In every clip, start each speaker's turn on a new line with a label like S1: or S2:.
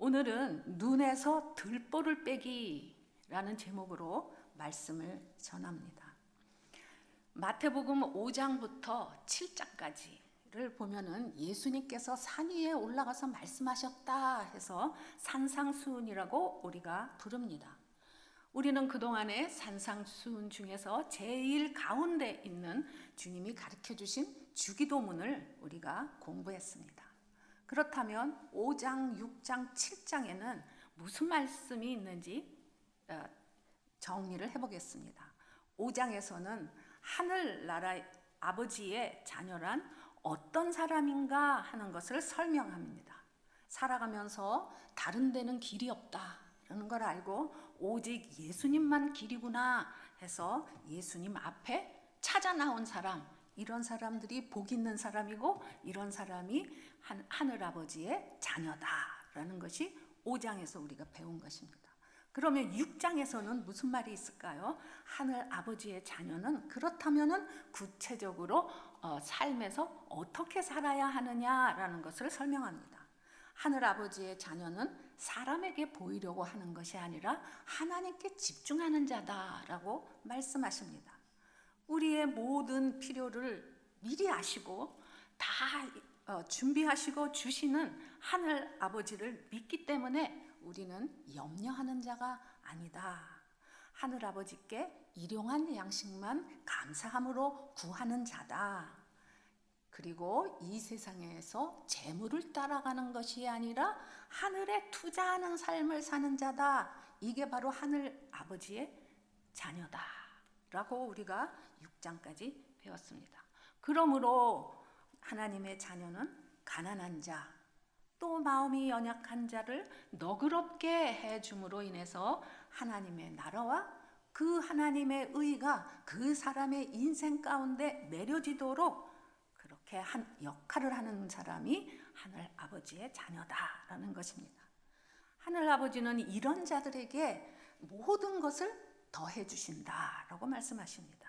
S1: 오늘은 눈에서 들보를 빼기라는 제목으로 말씀을 전합니다. 마태복음 5장부터 7장까지를 보면은 예수님께서 산 위에 올라가서 말씀하셨다 해서 산상수훈이라고 우리가 부릅니다. 우리는 그동안에 산상수훈 중에서 제일 가운데 있는 주님이 가르쳐 주신 주기도문을 우리가 공부했습니다. 그렇다면 5장, 6장, 7장에는 무슨 말씀이 있는지 어, 정리를 해보겠습니다. 5장에서는 하늘나라 아버지의 자녀란 어떤 사람인가 하는 것을 설명합니다. 살아가면서 다른 데는 길이 없다라는 걸 알고 오직 예수님만 길이구나 해서 예수님 앞에 찾아 나온 사람, 이런 사람들이 복 있는 사람이고 이런 사람이 한, 하늘 아버지의 자녀다라는 것이 5장에서 우리가 배운 것입니다. 그러면 6장에서는 무슨 말이 있을까요? 하늘 아버지의 자녀는 그렇다면은 구체적으로 어, 삶에서 어떻게 살아야 하느냐라는 것을 설명합니다. 하늘 아버지의 자녀는 사람에게 보이려고 하는 것이 아니라 하나님께 집중하는 자다라고 말씀하십니다. 우리의 모든 필요를 미리 아시고 다 어, 준비하시고 주시는 하늘 아버지를 믿기 때문에 우리는 염려하는 자가 아니다. 하늘 아버지께 일용한 양식만 감사함으로 구하는 자다. 그리고 이 세상에서 재물을 따라가는 것이 아니라 하늘에 투자하는 삶을 사는 자다. 이게 바로 하늘 아버지의 자녀다. 라고 우리가 6장까지 배웠습니다. 그러므로 하나님의 자녀는 가난한 자, 또 마음이 연약한 자를 너그럽게 해줌으로 인해서 하나님의 나라와 그 하나님의 의가 그 사람의 인생 가운데 내려지도록 그렇게 한 역할을 하는 사람이 하늘 아버지의 자녀다라는 것입니다. 하늘 아버지는 이런 자들에게 모든 것을 더해 주신다라고 말씀하십니다.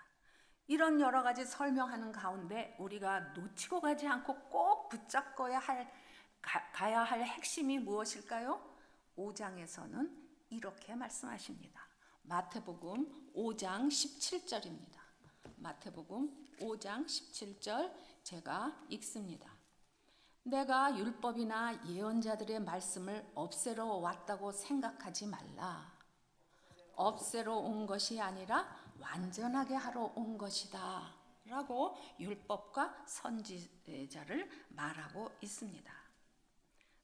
S1: 이런 여러 가지 설명하는 가운데 우리가 놓치고 가지 않고 꼭 붙잡고야 할 가, 야할 핵심이 무엇일까요? 5장에서는 이렇게 말씀하십니다. 마태복음 5장 17절입니다. 마태복음 5장 17절 제가 읽습니다. 내가 율법이나 예언자들의 말씀을 없애러 왔다고 생각하지 말라. 없애러 온 것이 아니라 완전하게 하러 온 것이다. 라고 율법과 선지자를 말하고 있습니다.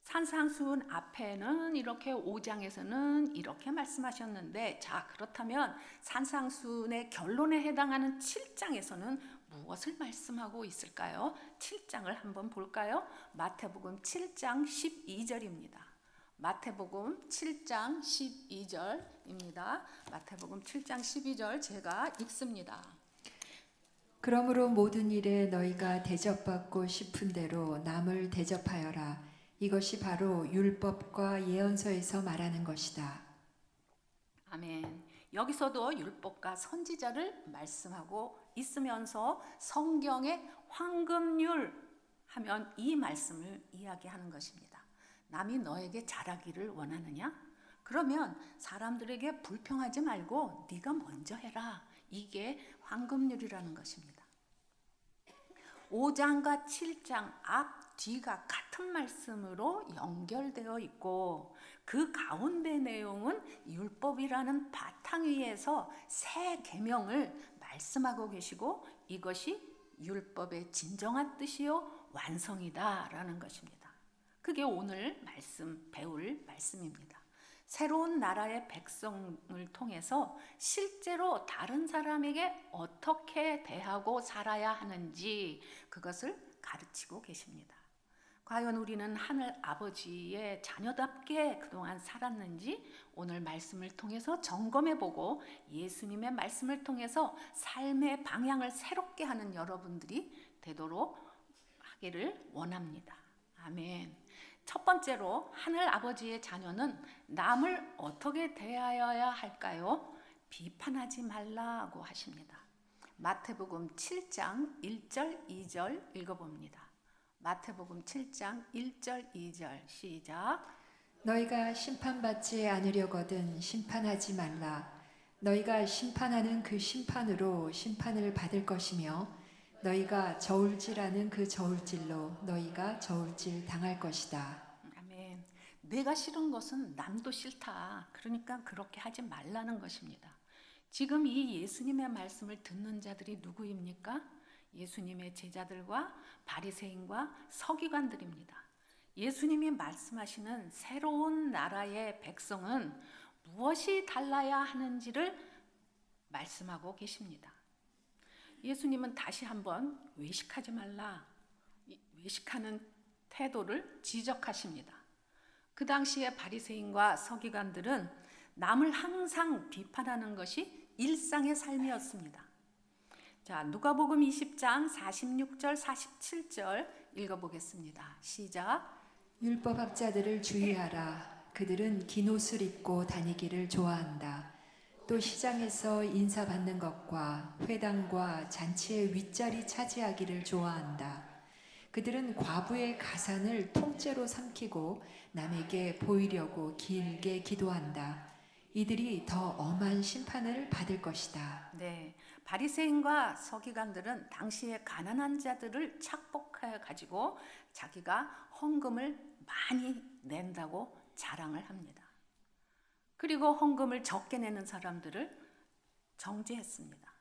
S1: 산상수훈 앞에는 이렇게 5장에서는 이렇게 말씀하셨는데 자 그렇다면 산상수훈의 결론에 해당하는 7장에서는 무엇을 말씀하고 있을까요? 7장을 한번 볼까요? 마태복음 7장 12절입니다. 마태복음 7장 12절입니다. 마태복음 7장 12절 제가 읽습니다.
S2: 그러므로 모든 일에 너희가 대접받고 싶은 대로 남을 대접하여라. 이것이 바로 율법과 예언서에서 말하는 것이다.
S1: 아멘. 여기서도 율법과 선지자를 말씀하고 있으면서 성경의 황금률 하면 이 말씀을 이야기하는 것입니다. 남이 너에게 잘하기를 원하느냐? 그러면 사람들에게 불평하지 말고 네가 먼저 해라. 이게 황금률이라는 것입니다. 5장과 7장 앞 뒤가 같은 말씀으로 연결되어 있고 그 가운데 내용은 율법이라는 바탕 위에서 새 계명을 말씀하고 계시고 이것이 율법의 진정한 뜻이요 완성이다라는 것입니다. 그게 오늘 말씀 배울 말씀입니다. 새로운 나라의 백성을 통해서 실제로 다른 사람에게 어떻게 대하고 살아야 하는지 그것을 가르치고 계십니다. 과연 우리는 하늘 아버지의 자녀답게 그동안 살았는지 오늘 말씀을 통해서 점검해 보고 예수님의 말씀을 통해서 삶의 방향을 새롭게 하는 여러분들이 되도록 하기를 원합니다. 아멘. 첫 번째로 하늘 아버지의 자녀는 남을 어떻게 대하여야 할까요? 비판하지 말라고 하십니다. 마태복음 7장 1절 2절 읽어봅니다. 마태복음 7장 1절 2절 시작.
S2: 너희가 심판받지 않으려거든 심판하지 말라. 너희가 심판하는 그 심판으로 심판을 받을 것이며 너희가 저울질하는 그 저울질로 너희가 저울질 당할 것이다.
S1: 아멘. 내가 싫은 것은 남도 싫다. 그러니까 그렇게 하지 말라는 것입니다. 지금 이 예수님의 말씀을 듣는 자들이 누구입니까? 예수님의 제자들과 바리새인과 서기관들입니다. 예수님이 말씀하시는 새로운 나라의 백성은 무엇이 달라야 하는지를 말씀하고 계십니다. 예수님은 다시 한번 외식하지 말라. 이 외식하는 태도를 지적하십니다. 그 당시에 바리새인과 서기관들은 남을 항상 비판하는 것이 일상의 삶이었습니다. 자, 누가복음 20장 46절 47절 읽어 보겠습니다. 시작.
S2: 율법학자들을 주의하라. 그들은 긴 옷을 입고 다니기를 좋아한다. 또 시장에서 인사받는 것과 회당과 잔치의 윗자리 차지하기를 좋아한다. 그들은 과부의 가산을 통째로 삼키고 남에게 보이려고 길게 기도한다. 이들이 더 엄한 심판을 받을 것이다.
S1: 네. 바리새인과 서기관들은 당시에 가난한 자들을 착복해 가지고 자기가 헌금을 많이 낸다고 자랑을 합니다. 그리고 헌금을 적게 내는 사람들을 정죄했습니다.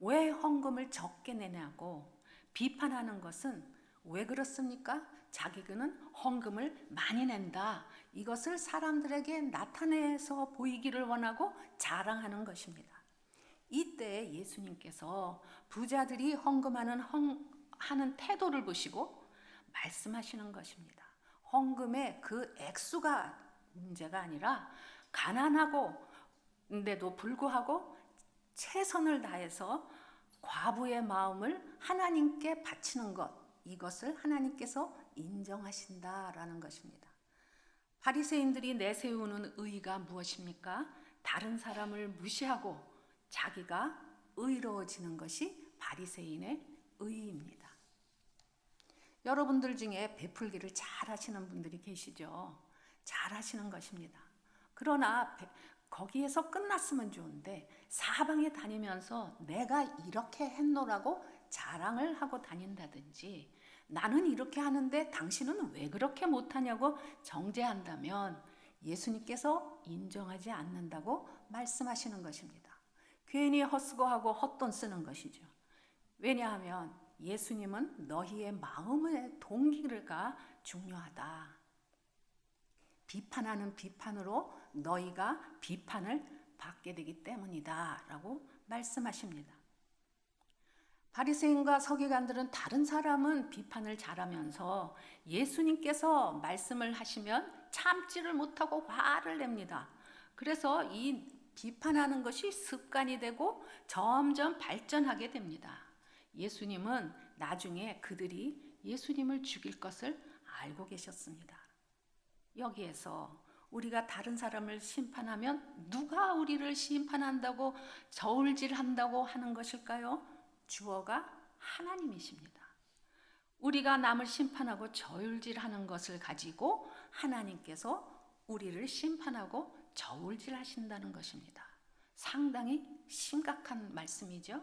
S1: 왜 헌금을 적게 내냐고 비판하는 것은 왜 그렇습니까? 자기는 헌금을 많이 낸다. 이것을 사람들에게 나타내서 보이기를 원하고 자랑하는 것입니다. 이때 예수님께서 부자들이 헌금하는 헌, 하는 태도를 보시고 말씀하시는 것입니다. 헌금의 그 액수가 문제가 아니라 가난하고인데도 불구하고 최선을 다해서 과부의 마음을 하나님께 바치는 것 이것을 하나님께서 인정하신다라는 것입니다. 바리새인들이 내세우는 의가 무엇입니까? 다른 사람을 무시하고 자기가 의로워지는 것이 바리새인의 의입니다. 여러분들 중에 베풀기를 잘 하시는 분들이 계시죠. 잘 하시는 것입니다. 그러나 배- 거기에서 끝났으면 좋은데 사방에 다니면서 내가 이렇게 했노라고 자랑을 하고 다닌다든지 나는 이렇게 하는데 당신은 왜 그렇게 못하냐고 정죄한다면 예수님께서 인정하지 않는다고 말씀하시는 것입니다. 괜히 헛수고하고 헛돈 쓰는 것이죠. 왜냐하면 예수님은 너희의 마음의 동기가 중요하다. 비판하는 비판으로 너희가 비판을 받게 되기 때문이다 라고 말씀하십니다. 바리새인과 서기관들은 다른 사람은 비판을 잘하면서 예수님께서 말씀을 하시면 참지를 못하고 화를 냅니다. 그래서 이 비판하는 것이 습관이 되고 점점 발전하게 됩니다. 예수님은 나중에 그들이 예수님을 죽일 것을 알고 계셨습니다. 여기에서 우리가 다른 사람을 심판하면 누가 우리를 심판한다고 저울질한다고 하는 것일까요? 주어가 하나님이십니다. 우리가 남을 심판하고 저울질하는 것을 가지고 하나님께서 우리를 심판하고 저울질하신다는 것입니다. 상당히 심각한 말씀이죠.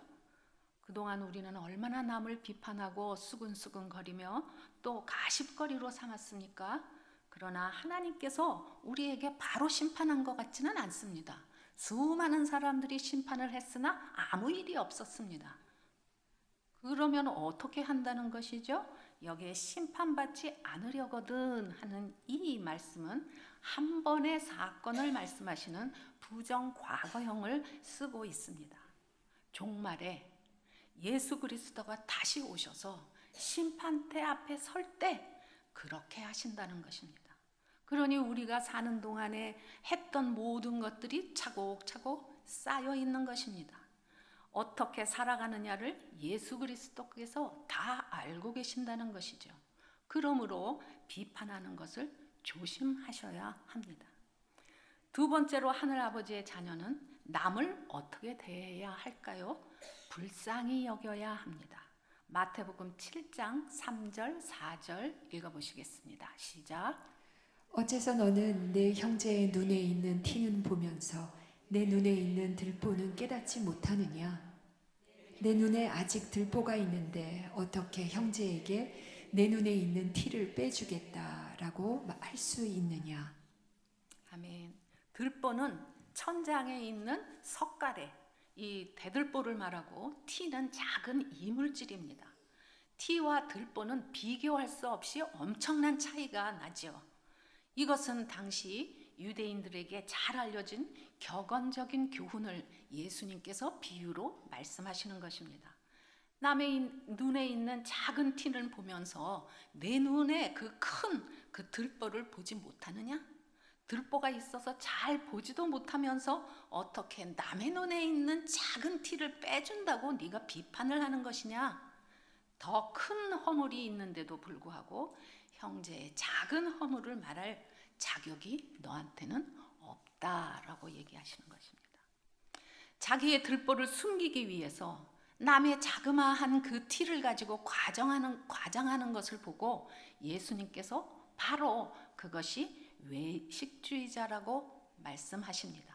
S1: 그동안 우리는 얼마나 남을 비판하고 수근수근거리며 또 가십거리로 삼았습니까? 그러나 하나님께서 우리에게 바로 심판한 것 같지는 않습니다. 수많은 사람들이 심판을 했으나 아무 일이 없었습니다. 그러면 어떻게 한다는 것이죠? 여기에 심판받지 않으려거든 하는 이 말씀은 한 번의 사건을 말씀하시는 부정 과거형을 쓰고 있습니다. 종말에 예수 그리스도가 다시 오셔서 심판대 앞에 설 때 그렇게 하신다는 것입니다. 그러니 우리가 사는 동안에 했던 모든 것들이 차곡차곡 쌓여 있는 것입니다. 어떻게 살아가느냐를 예수 그리스도께서 다 알고 계신다는 것이죠. 그러므로 비판하는 것을 조심하셔야 합니다. 두 번째로 하늘 아버지의 자녀는 남을 어떻게 대해야 할까요? 불쌍히 여겨야 합니다. 마태복음 7장 3절 4절 읽어 보시겠습니다. 시작.
S2: 어째서 너는 내 형제의 눈에 있는 티는 보면서 내 눈에 있는 들보는 깨닫지 못하느냐? 내 눈에 아직 들보가 있는데 어떻게 형제에게 내 눈에 있는 티를 빼주겠다라고 할 수 있느냐?
S1: 아멘. 들보는 천장에 있는 석가래, 이 대들보를 말하고 티는 작은 이물질입니다. 티와 들보는 비교할 수 없이 엄청난 차이가 나죠. 이것은 당시 유대인들에게 잘 알려진 격언적인 교훈을 예수님께서 비유로 말씀하시는 것입니다. 남의 인- 눈에 있는 작은 티를 보면서 내 눈에 그큰그 들보를 보지 못하느냐? 들보가 있어서 잘 보지도 못하면서 어떻게 남의 눈에 있는 작은 티를 빼준다고 네가 비판을 하는 것이냐? 더 큰 허물이 있는데도 불구하고 형제의 작은 허물을 말할 자격이 너한테는 없다라고 얘기하시는 것입니다. 자기의 들보를 숨기기 위해서 남의 자그마한 그 티를 가지고 과정하는 과장하는 것을 보고 예수님께서 바로 그것이 외식주의자라고 말씀하십니다.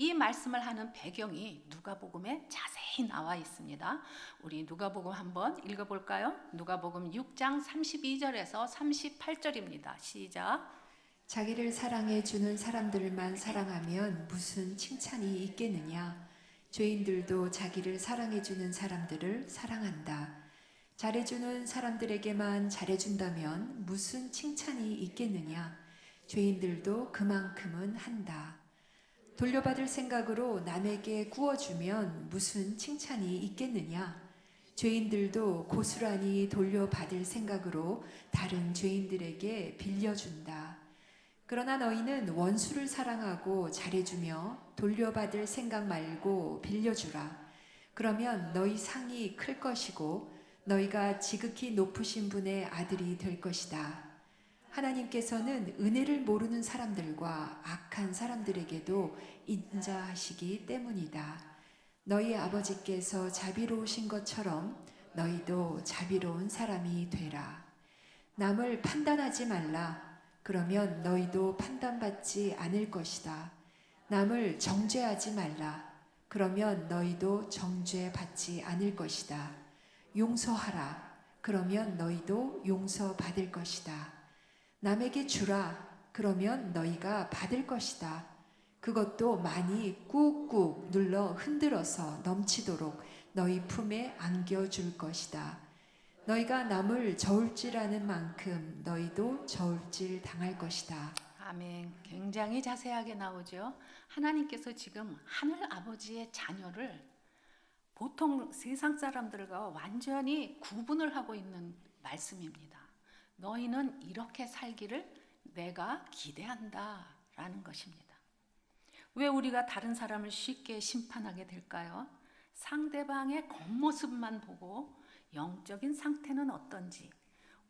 S1: 이 말씀을 하는 배경이 누가복음에 자세히 나와 있습니다. 우리 누가복음 한번 읽어 볼까요? 누가복음 6장 32절에서 38절입니다. 시작.
S2: 자기를 사랑해 주는 사람들만 사랑하면 무슨 칭찬이 있겠느냐? 죄인들도 자기를 사랑해 주는 사람들을 사랑한다. 잘해 주는 사람들에게만 잘해 준다면 무슨 칭찬이 있겠느냐? 죄인들도 그만큼은 한다. 돌려받을 생각으로 남에게 구워주면 무슨 칭찬이 있겠느냐? 죄인들도 고스란히 돌려받을 생각으로 다른 죄인들에게 빌려준다. 그러나 너희는 원수를 사랑하고 잘해주며 돌려받을 생각 말고 빌려주라. 그러면 너희 상이 클 것이고 너희가 지극히 높으신 분의 아들이 될 것이다. 하나님께서는 은혜를 모르는 사람들과 악한 사람들에게도 인자하시기 때문이다. 너희 아버지께서 자비로우신 것처럼 너희도 자비로운 사람이 되라. 남을 판단하지 말라. 그러면 너희도 판단받지 않을 것이다. 남을 정죄하지 말라. 그러면 너희도 정죄받지 않을 것이다. 용서하라. 그러면 너희도 용서받을 것이다. 남에게 주라. 그러면 너희가 받을 것이다. 그것도 많이 꾹꾹 눌러 흔들어서 넘치도록 너희 품에 안겨줄 것이다. 너희가 남을 저울질하는 만큼 너희도 저울질 당할 것이다.
S1: 아멘. 굉장히 자세하게 나오죠. 하나님께서 지금 하늘 아버지의 자녀를 보통 세상 사람들과 완전히 구분을 하고 있는 말씀입니다. 너희는 이렇게 살기를 내가 기대한다 라는 것입니다. 왜 우리가 다른 사람을 쉽게 심판하게 될까요? 상대방의 겉모습만 보고 영적인 상태는 어떤지,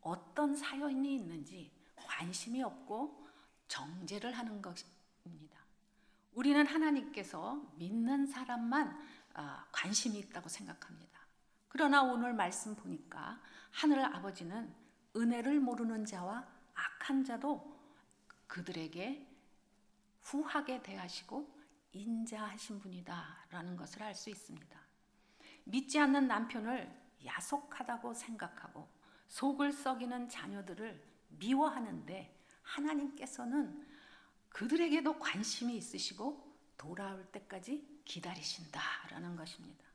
S1: 어떤 사연이 있는지 관심이 없고 정죄를 하는 것입니다. 우리는 하나님께서 믿는 사람만 아, 관심이 있다고 생각합니다. 그러나 오늘 말씀 보니까 하늘 아버지는 은혜를 모르는 자와 악한 자도 그들에게 후하게 대하시고 인자하신 분이다라는 것을 알 수 있습니다. 믿지 않는 남편을 야속하다고 생각하고 속을 썩이는 자녀들을 미워하는데 하나님께서는 그들에게도 관심이 있으시고 돌아올 때까지 기다리신다라는 것입니다.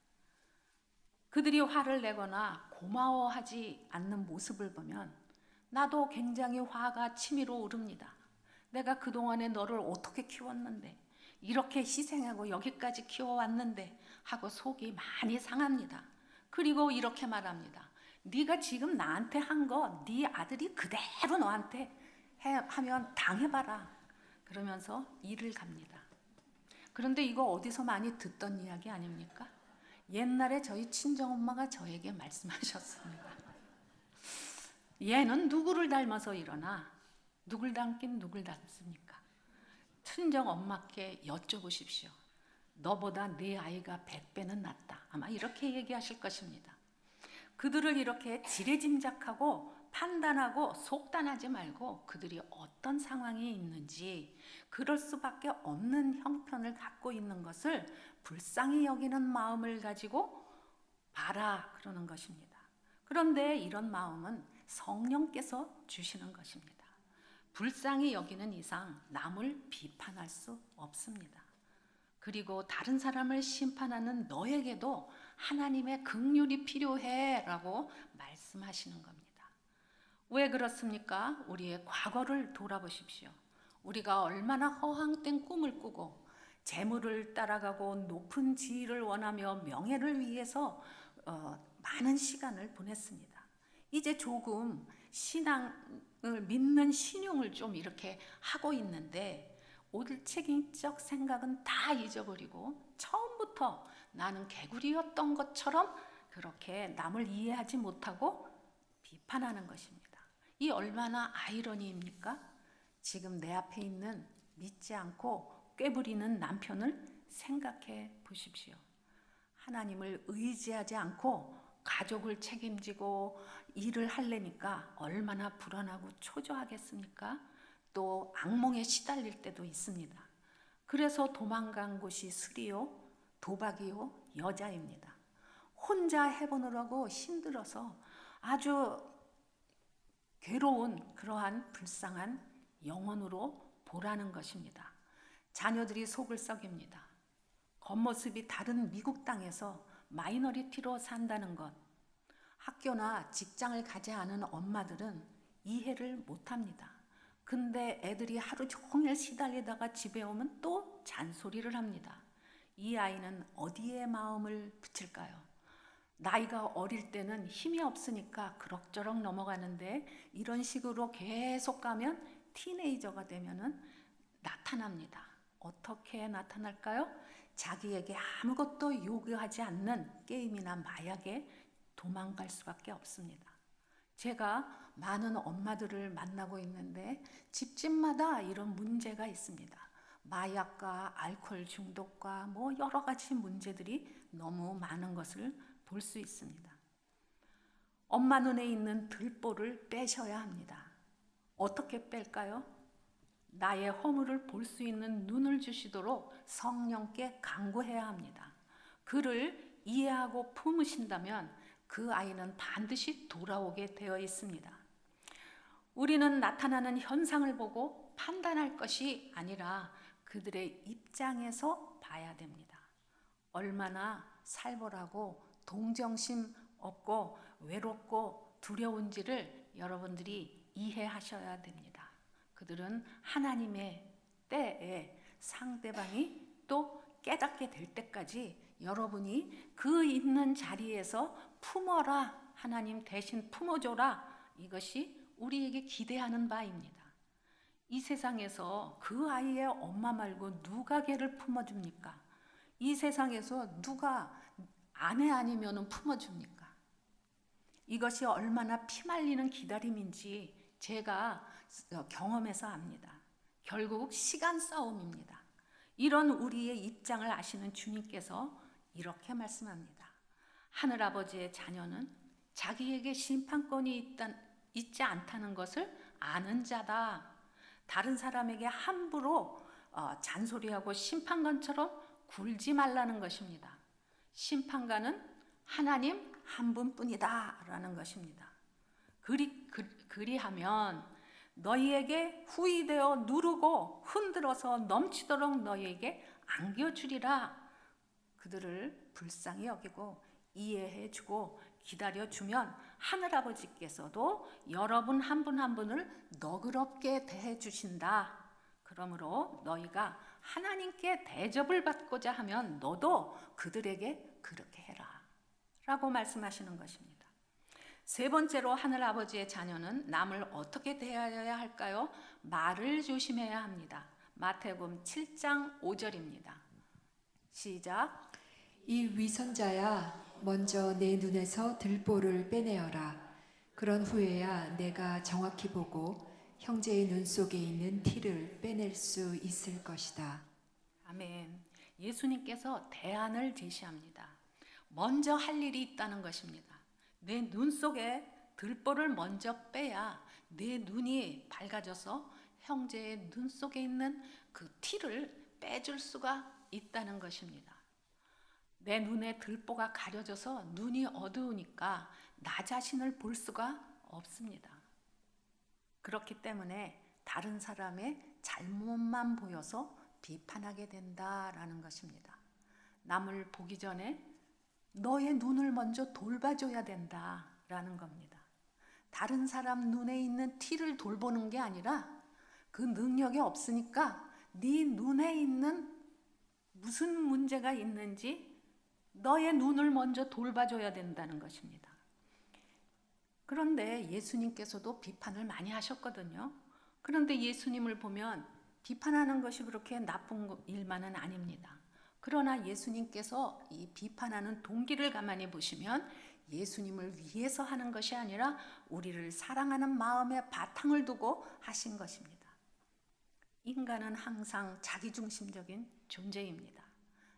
S1: 그들이 화를 내거나 고마워하지 않는 모습을 보면 나도 굉장히 화가 치밀어 오릅니다. 내가 그동안에 너를 어떻게 키웠는데 이렇게 희생하고 여기까지 키워왔는데 하고 속이 많이 상합니다. 그리고 이렇게 말합니다. 네가 지금 나한테 한 거 네 아들이 그대로 너한테 해, 하면 당해봐라. 그러면서 일을 갑니다. 그런데 이거 어디서 많이 듣던 이야기 아닙니까? 옛날에 저희 친정엄마가 저에게 말씀하셨습니다. 얘는 누구를 닮아서 일어나? 누굴 닮긴 누굴 닮습니까? 친정 엄마께 여쭤보십시오. 너보다 내 아이가 백 배는 낫다. 아마 이렇게 얘기하실 것입니다. 그들을 이렇게 지레짐작하고 판단하고 속단하지 말고 그들이 어떤 상황이 있는지 그럴 수밖에 없는 형편을 갖고 있는 것을 불쌍히 여기는 마음을 가지고 봐라 그러는 것입니다. 그런데 이런 마음은 성령께서 주시는 것입니다. 불쌍히 여기는 이상 남을 비판할 수 없습니다. 그리고 다른 사람을 심판하는 너에게도 하나님의 긍휼이 필요해 라고 말씀하시는 겁니다. 왜 그렇습니까? 우리의 과거를 돌아보십시오. 우리가 얼마나 허황된 꿈을 꾸고 재물을 따라가고 높은 지위를 원하며 명예를 위해서 어, 많은 시간을 보냈습니다. 이제 조금 신앙을 믿는 신용을 좀 이렇게 하고 있는데 올책임적 생각은 다 잊어버리고 처음부터 나는 개구리였던 것처럼 그렇게 남을 이해하지 못하고 비판하는 것입니다. 이 얼마나 아이러니입니까? 지금 내 앞에 있는 믿지 않고 꾀부리는 남편을 생각해 보십시오. 하나님을 의지하지 않고 가족을 책임지고 일을 하려니까 얼마나 불안하고 초조하겠습니까? 또 악몽에 시달릴 때도 있습니다. 그래서 도망간 곳이 술이요, 도박이요, 여자입니다. 혼자 해보느라고 힘들어서 아주 괴로운 그러한 불쌍한 영혼으로 보라는 것입니다. 자녀들이 속을 썩입니다. 겉모습이 다른 미국 땅에서 마이너리티로 산다는 것. 학교나 직장을 가지 않은 엄마들은 이해를 못 합니다. 근데 애들이 하루 종일 시달리다가 집에 오면 또 잔소리를 합니다. 이 아이는 어디에 마음을 붙일까요? 나이가 어릴 때는 힘이 없으니까 그럭저럭 넘어가는데 이런 식으로 계속 가면 티네이저가 되면은 나타납니다. 어떻게 나타날까요? 자기에게 아무것도 요구하지 않는 게임이나 마약에 도망갈 수밖에 없습니다. 제가 많은 엄마들을 만나고 있는데 집집마다 이런 문제가 있습니다. 마약과 알코올 중독과 뭐 여러 가지 문제들이 너무 많은 것을 볼 수 있습니다. 엄마 눈에 있는 들보를 빼셔야 합니다. 어떻게 뺄까요? 나의 허물을 볼 수 있는 눈을 주시도록 성령께 간구해야 합니다. 그를 이해하고 품으신다면 그 아이는 반드시 돌아오게 되어 있습니다. 우리는 나타나는 현상을 보고 판단할 것이 아니라 그들의 입장에서 봐야 됩니다. 얼마나 살벌하고 동정심 없고 외롭고 두려운지를 여러분들이 이해하셔야 됩니다. 그들은 하나님의 때에 상대방이 또 깨닫게 될 때까지 여러분이 그 있는 자리에서 품어라. 하나님 대신 품어줘라. 이것이 우리에게 기대하는 바입니다. 이 세상에서 그 아이의 엄마 말고 누가 걔를 품어줍니까? 이 세상에서 누가 아내 아니면 품어줍니까? 이것이 얼마나 피말리는 기다림인지 제가 경험해서 압니다. 결국 시간 싸움입니다. 이런 우리의 입장을 아시는 주님께서 이렇게 말씀합니다. 하늘 아버지의 자녀는 자기에게 심판권이 있다, 있지 않다는 것을 아는 자다. 다른 사람에게 함부로 어, 잔소리하고 심판관처럼 굴지 말라는 것입니다. 심판관은 하나님 한 분뿐이다 라는 것입니다. 그리 그, 그리 하면 너희에게 후이되어 누르고 흔들어서 넘치도록 너희에게 안겨주리라. 그들을 불쌍히 여기고 이해해주고 기다려주면 하늘아버지께서도 여러분 한 분한 분을 너그럽게 대해주신다. 그러므로 너희가 하나님께 대접을 받고자 하면 너도 그들에게 그렇게 해라. 라고 말씀하시는 것입니다. 세 번째로 하늘 아버지의 자녀는 남을 어떻게 대해야 할까요? 말을 조심해야 합니다. 마태복음 7장 5절입니다. 시작.
S2: 이 위선자야 먼저 내 눈에서 들보를 빼내어라. 그런 후에야 내가 정확히 보고 형제의 눈 속에 있는 티를 빼낼 수 있을 것이다.
S1: 아멘. 예수님께서 대안을 제시합니다. 먼저 할 일이 있다는 것입니다. 내 눈 속에 들보를 먼저 빼야 내 눈이 밝아져서 형제의 눈 속에 있는 그 티를 빼줄 수가 있다는 것입니다. 내 눈에 들보가 가려져서 눈이 어두우니까 나 자신을 볼 수가 없습니다. 그렇기 때문에 다른 사람의 잘못만 보여서 비판하게 된다라는 것입니다. 남을 보기 전에 너의 눈을 먼저 돌봐줘야 된다라는 겁니다. 다른 사람 눈에 있는 티를 돌보는 게 아니라 그 능력이 없으니까 네 눈에 있는 무슨 문제가 있는지 너의 눈을 먼저 돌봐줘야 된다는 것입니다. 그런데 예수님께서도 비판을 많이 하셨거든요. 그런데 예수님을 보면 비판하는 것이 그렇게 나쁜 일만은 아닙니다. 그러나 예수님께서 이 비판하는 동기를 가만히 보시면 예수님을 위해서 하는 것이 아니라 우리를 사랑하는 마음에 바탕을 두고 하신 것입니다. 인간은 항상 자기중심적인 존재입니다.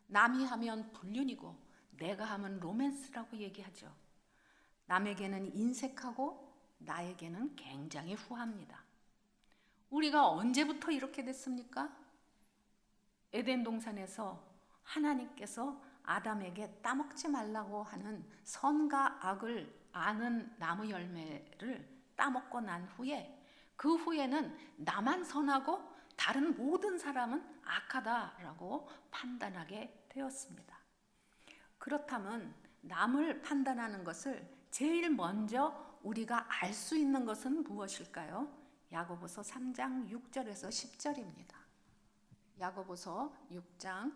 S1: 남이 하면 불륜이고 내가 하면 로맨스라고 얘기하죠. 남에게는 인색하고 나에게는 굉장히 후합니다. 우리가 언제부터 이렇게 됐습니까? 에덴 동산에서 하나님께서 아담에게 따먹지 말라고 하는 선과 악을 아는 나무 열매를 따먹고 난 후에 그 후에는 나만 선하고 다른 모든 사람은 악하다라고 판단하게 되었습니다. 그렇다면 남을 판단하는 것을 제일 먼저 우리가 알 수 있는 것은 무엇일까요? 야고보서 3장 6절에서 10절입니다. 야고보서 6장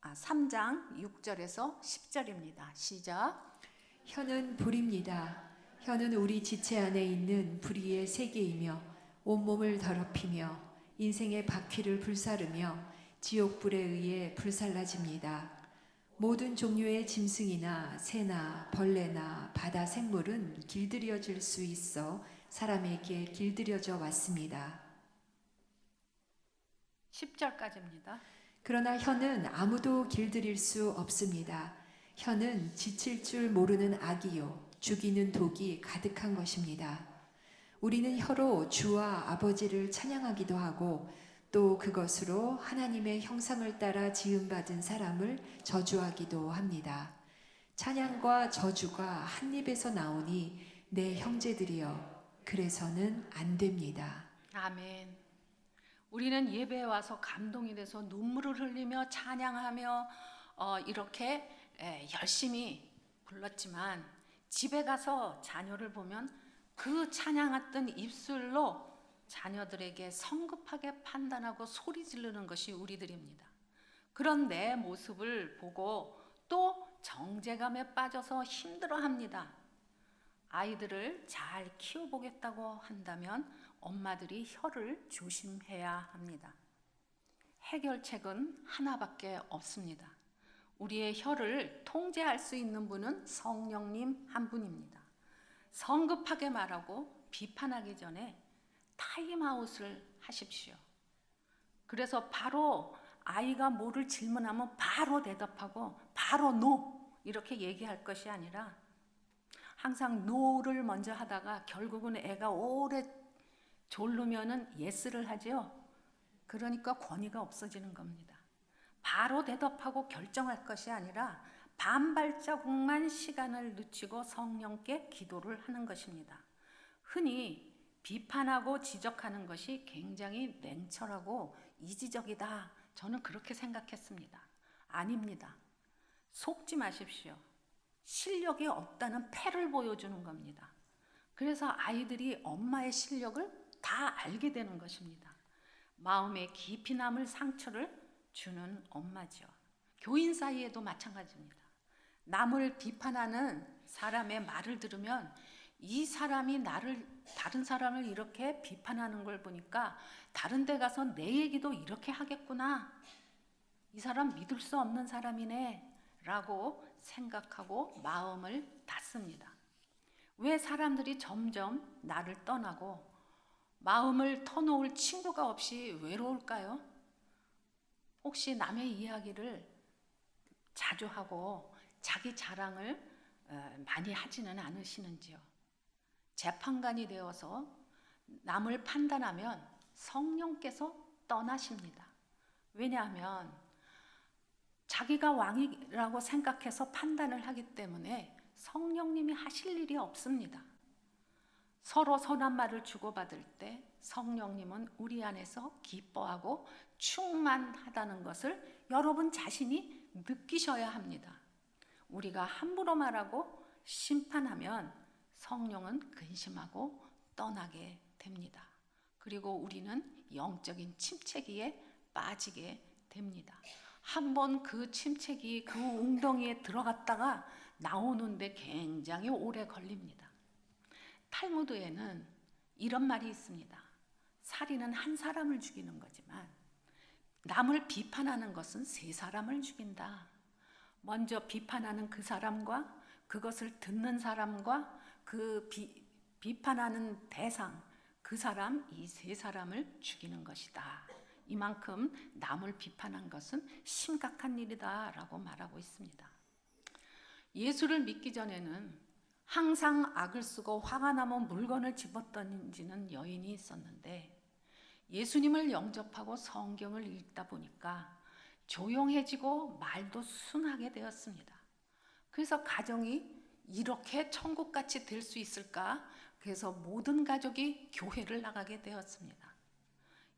S1: 아 3장 6절에서 10절입니다. 시작.
S2: 혀는 불입니다. 혀는 우리 지체 안에 있는 불의의 세계이며 온몸을 더럽히며 인생의 바퀴를 불사르며 지옥불에 의해 불살라집니다. 모든 종류의 짐승이나 새나 벌레나 바다 생물은 길들여질 수 있어 사람에게 길들여져 왔습니다.
S1: 10절까지입니다.
S2: 그러나 혀는 아무도 길들일 수 없습니다. 혀는 지칠 줄 모르는 악이요 죽이는 독이 가득한 것입니다. 우리는 혀로 주와 아버지를 찬양하기도 하고 또 그것으로 하나님의 형상을 따라 지음받은 사람을 저주하기도 합니다. 찬양과 저주가 한 입에서 나오니 내 형제들이여 그래서는 안 됩니다.
S1: 아멘. 우리는 예배에 와서 감동이 돼서 눈물을 흘리며 찬양하며 어, 이렇게 에, 열심히 불렀지만 집에 가서 자녀를 보면 그 찬양했던 입술로 자녀들에게 성급하게 판단하고 소리 지르는 것이 우리들입니다. 그런 내 모습을 보고 또 정제감에 빠져서 힘들어 합니다. 아이들을 잘 키워보겠다고 한다면 엄마들이 혀를 조심해야 합니다. 해결책은 하나밖에 없습니다. 우리의 혀를 통제할 수 있는 분은 성령님 한 분입니다. 성급하게 말하고 비판하기 전에 타임아웃을 하십시오. 그래서 바로 아이가 뭐를 질문하면 바로 대답하고 바로 노 이렇게 얘기할 것이 아니라 항상 노를 먼저 하다가 결국은 애가 오래 졸르면은 예스를 하죠. 그러니까 권위가 없어지는 겁니다. 바로 대답하고 결정할 것이 아니라 반발자국만 시간을 늦추고 성령께 기도를 하는 것입니다. 흔히 비판하고 지적하는 것이 굉장히 냉철하고 이지적이다. 저는 그렇게 생각했습니다. 아닙니다. 속지 마십시오. 실력이 없다는 패를 보여주는 겁니다. 그래서 아이들이 엄마의 실력을 다 알게 되는 것입니다. 마음에 깊이 남을 상처를 주는 엄마죠. 교인 사이에도 마찬가지입니다. 남을 비판하는 사람의 말을 들으면 이 사람이 나를 다른 사람을 이렇게 비판하는 걸 보니까 다른 데 가서 내 얘기도 이렇게 하겠구나. 이 사람 믿을 수 없는 사람이네. 라고 생각하고 마음을 닫습니다. 왜 사람들이 점점 나를 떠나고 마음을 터놓을 친구가 없이 외로울까요? 혹시 남의 이야기를 자주 하고 자기 자랑을 어, 많이 하지는 않으시는지요? 재판관이 되어서 남을 판단하면 성령께서 떠나십니다. 왜냐하면 자기가 왕이라고 생각해서 판단을 하기 때문에 성령님이 하실 일이 없습니다. 서로 선한 말을 주고받을 때 성령님은 우리 안에서 기뻐하고 충만하다는 것을 여러분 자신이 느끼셔야 합니다. 우리가 함부로 말하고 심판하면 성령은 근심하고 떠나게 됩니다. 그리고 우리는 영적인 침체기에 빠지게 됩니다. 한 번 그 침체기 그 웅덩이에 들어갔다가 나오는데 굉장히 오래 걸립니다. 탈무드에는 이런 말이 있습니다. 살인은 한 사람을 죽이는 거지만 남을 비판하는 것은 세 사람을 죽인다. 먼저 비판하는 그 사람과 그것을 듣는 사람과 그 비, 비판하는 대상 그 사람 이 세 사람을 죽이는 것이다. 이만큼 남을 비판한 것은 심각한 일이다 라고 말하고 있습니다. 예수를 믿기 전에는 항상 악을 쓰고 화가 나면 물건을 집어던지는 여인이 있었는데 예수님을 영접하고 성경을 읽다 보니까 조용해지고 말도 순하게 되었습니다. 그래서 가정이 이렇게 천국같이 될 수 있을까? 그래서 모든 가족이 교회를 나가게 되었습니다.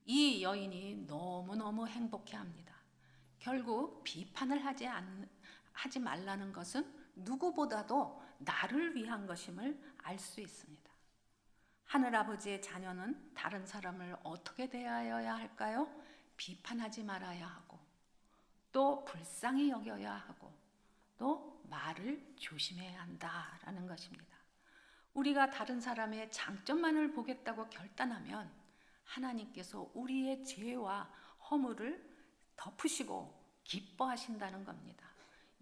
S1: 이 여인이 너무너무 행복해 합니다. 결국 비판을 하지 않, 하지 말라는 것은 누구보다도 나를 위한 것임을 알 수 있습니다. 하늘아버지의 자녀는 다른 사람을 어떻게 대하여야 할까요? 비판하지 말아야 하고, 또 불쌍히 여겨야 하고, 또 말을 조심해야 한다라는 것입니다. 우리가 다른 사람의 장점만을 보겠다고 결단하면 하나님께서 우리의 죄와 허물을 덮으시고 기뻐하신다는 겁니다.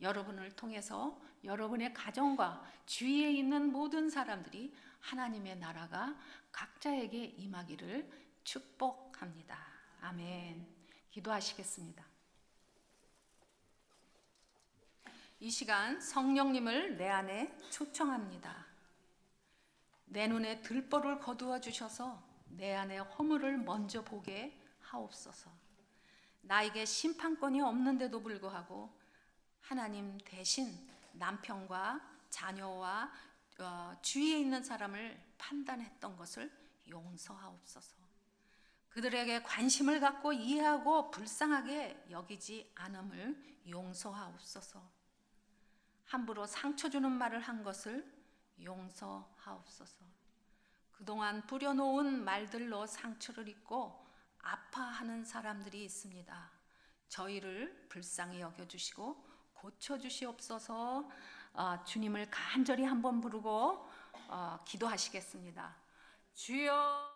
S1: 여러분을 통해서 여러분의 가정과 주위에 있는 모든 사람들이 하나님의 나라가 각자에게 임하기를 축복합니다. 아멘. 기도하시겠습니다. 이 시간 성령님을 내 안에 초청합니다. 내 눈에 들보를 거두어 주셔서 내 안에 허물을 먼저 보게 하옵소서. 나에게 심판권이 없는데도 불구하고 하나님 대신 남편과 자녀와 어, 주위에 있는 사람을 판단했던 것을 용서하옵소서. 그들에게 관심을 갖고 이해하고 불쌍하게 여기지 않음을 용서하옵소서. 함부로 상처 주는 말을 한 것을 용서하옵소서. 그동안 부려놓은 말들로 상처를 입고 아파하는 사람들이 있습니다. 저희를 불쌍히 여겨주시고 고쳐주시옵소서 어, 주님을 간절히 한번 부르고 어, 기도하시겠습니다. 주여